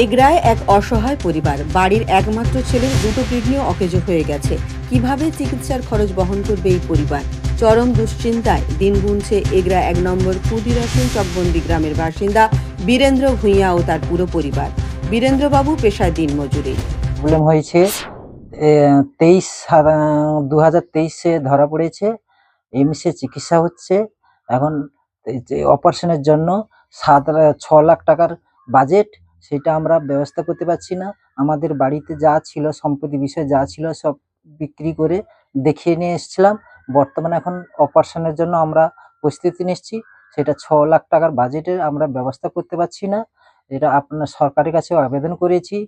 এগরায় এক অসহায় পরিবার। বাড়ির একমাত্র ছেলের দুটো কিডনিও অকেজো হয়ে গেছে। কীভাবে চিকিৎসার খরচ বহন করবে এই পরিবার? চরম দুশ্চিন্তায় দিন গুনছে এগরা এক নম্বর ক্ষুদিরাসন চকবন্দি গ্রামের বাসিন্দা বীরেন্দ্র ভূঁইয়া ও তার পুরো পরিবার। বীরেন্দ্রবাবু পেশায় দিনমজুরি প্রবলেম হয়েছে তেইশ দু হাজার তেইশে ধরা পড়েছে এমসে চিকিৎসা হচ্ছে। এখন অপারেশনের জন্য সাত, ছ লাখ টাকার বাজেট সেটা আমরা ব্যবস্থা করতে পারছি না। আমাদের বাড়িতে যা ছিল সম্পত্তি বিষয় যা ছিল সব বিক্রি করে দেখিয়ে নিয়ে এসেছিলাম। বর্তমানে এখন অপারেশনের জন্য আমরা প্রস্তুতি নিচ্ছি। সেটা ছ লাখ টাকার বাজেটের আমরা ব্যবস্থা করতে পারছি না। এটা আপনার সরকারের কাছে আবেদন করেছি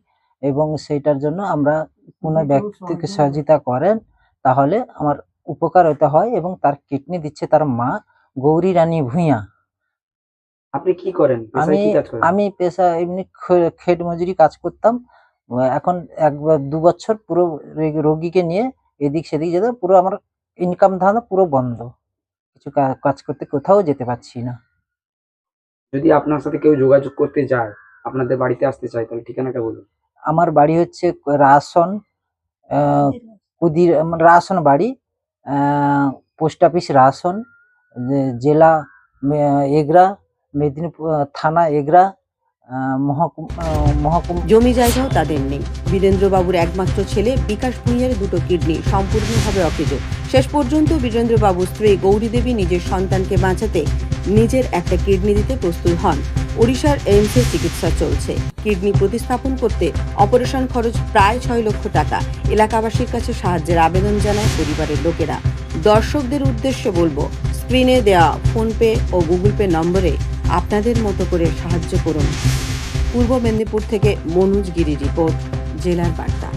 এবং সেইটার জন্য আমরা কোনো ব্যক্তিকে সহযোগিতা করেন তাহলে আমার উপকার হতে হয় এবং তার কিডনি দিচ্ছে তার মা গৌরী রানী ভূঁইয়া। আপনি কি করেন? আমি আমি পেশা এমনি খেট মজুরি কাজ করতাম। এখন এক বা- দু বছর পুরো রোগীকে নিয়ে এদিক সেদিক যেতে পুরো আমার ইনকাম ধান্দা পুরো বন্ধ। কিছু কাজ করতে কোথাও যেতে পারছি না। যদি আপনার সাথে কেউ যোগাযোগ করতে যায় আপনাদের বাড়িতে আসতে চায় তাহলে ঠিকানাটা বলুন। আমার বাড়ি হচ্ছে রাসন কুদির রাসন বাড়ি পোস্ট অফিস রাসন জেলা এগরা মেদিনীপুর থানা এগরা মহকুম জমি জায়গাও তাদের নেই। বীরেন্দ্রবাবুর একমাত্র ছেলে বিকাশ ভূঁইয়ার দুটো কিডনি সম্পূর্ণভাবে অকেজো। শেষ পর্যন্ত বীরেন্দ্রবাবুর স্ত্রী গৌরী দেবী নিজের সন্তানকে বাঁচাতে নিজের একটা কিডনি দিতে প্রস্তুত হন। ওড়িশার এইমসে চিকিৎসা চলছে। কিডনি প্রতিস্থাপন করতে অপারেশন খরচ প্রায় ছয় লক্ষ টাকা। এলাকাবাসীর কাছে সাহায্যের আবেদন জানায় পরিবারের লোকেরা। দর্শকদের উদ্দেশ্যে বলব, স্ক্রিনে দেওয়া ফোনপে ও গুগল পে নম্বরে আপনাদের মতো করে সাহায্য করুন। পূর্ব মেদিনীপুর থেকে মনোজ গিরি রিপোর্ট জেলার বার্তা।